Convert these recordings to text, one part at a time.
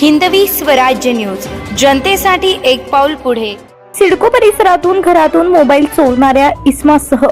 Hindavi Swarajya news. जनतेसाठी एक पाऊल पुढे. सिडको परिसरातून घरातून मोबाईल चोरणाऱ्या इस्मासह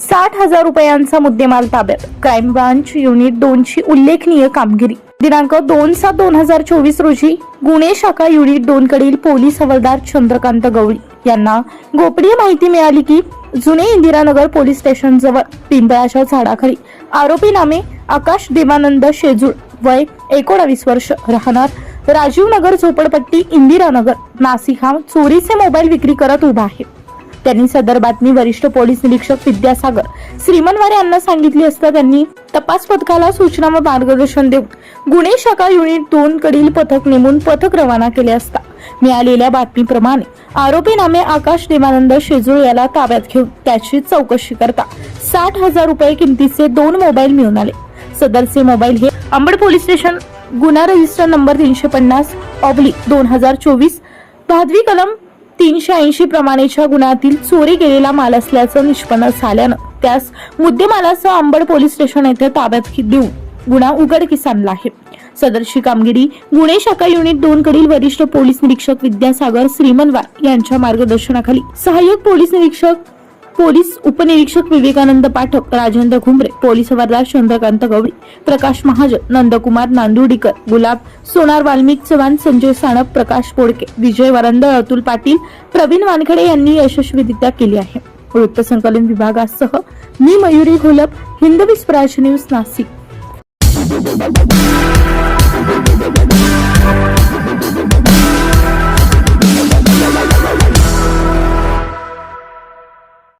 साठ हजार रुपयांचा मुद्देमाल ताब्यात. क्राईम ब्रांच युनिट दोनची उल्लेखनीय कामगिरी. दिनांक दोन सात दोन हजार चोवीस रोजी गुन्हे शाखा युनिट दोन कडील पोलीस हवालदार चंद्रकांत गवळी यांना गोपनीय माहिती मिळाली की जुने इंदिरानगर पोलीस स्टेशन जवळ पिंपळाच्या झाडाखाली आरोपी नामे आकाश देवानंद शेजूळ वय एकोणावीस वर्ष राहणार राजीव नगर झोपडपट्टी इंदिरानगर नाशिक हा चोरीचे मोबाईल विक्री करत उभा आहे. त्यांनी सदर बातमी वरिष्ठ पोलीस निरीक्षक विद्यासागर श्रीमनवारे यांना सांगितली असता त्यांनी तपास पथकाला सूचना व मार्गदर्शन देऊन गुन्हे शाखा युनिट दोन कडील पथक नेमून पथक रवाना केले असता मिळालेल्या बातमीप्रमाणे आरोपी नामे आकाश देवानंद शेजूळ याला ताब्यात घेऊन त्याची चौकशी करता साठ हजार रुपये किमतीचे दोन मोबाईल मिळून आले. सदरचे मोबाईल हे अंबड पोलीस स्टेशन गुन्हा रजिस्टर नंबर तीनशे पन्नास ऑब्लिक दोन हजार चोवीस भादवी कलम तीनशे ऐंशी प्रमाणेच्या गुन्ह्यातील चोरी गेलेला माल असल्याचं निष्पन्न झाल्यानं त्यास मुद्देमालासह अंबड पोलीस स्टेशन येथे ताब्यात देऊन गुन्हा उघडकीस आणला आहे. सदरची कामगिरी गुन्हे शाखा युनिट दोन कडील वरिष्ठ पोलीस निरीक्षक विद्यासागर श्रीमनवार यांच्या मार्गदर्शनाखाली. सहाय्यक पोलीस निरीक्षक पोलीस उपनिरीक्षक विवेकानंद पाठक राजेंद्र घुमरे पोलीस हवालदार चंद्रकांत गवळी प्रकाश महाजन नंदकुमार नांदुर्डीकर गुलाब सोनार वाल्मिक चव्हाण संजय साणप प्रकाश पोडके विजय वरंदळ अतुल पाटील प्रवीण वानखडे यांनी यशस्वीरित्या केली आहे. वृत्तसंकलन विभागासह मी मयुरी घोलप हिंदवी स्वराज न्यूज नाशिक.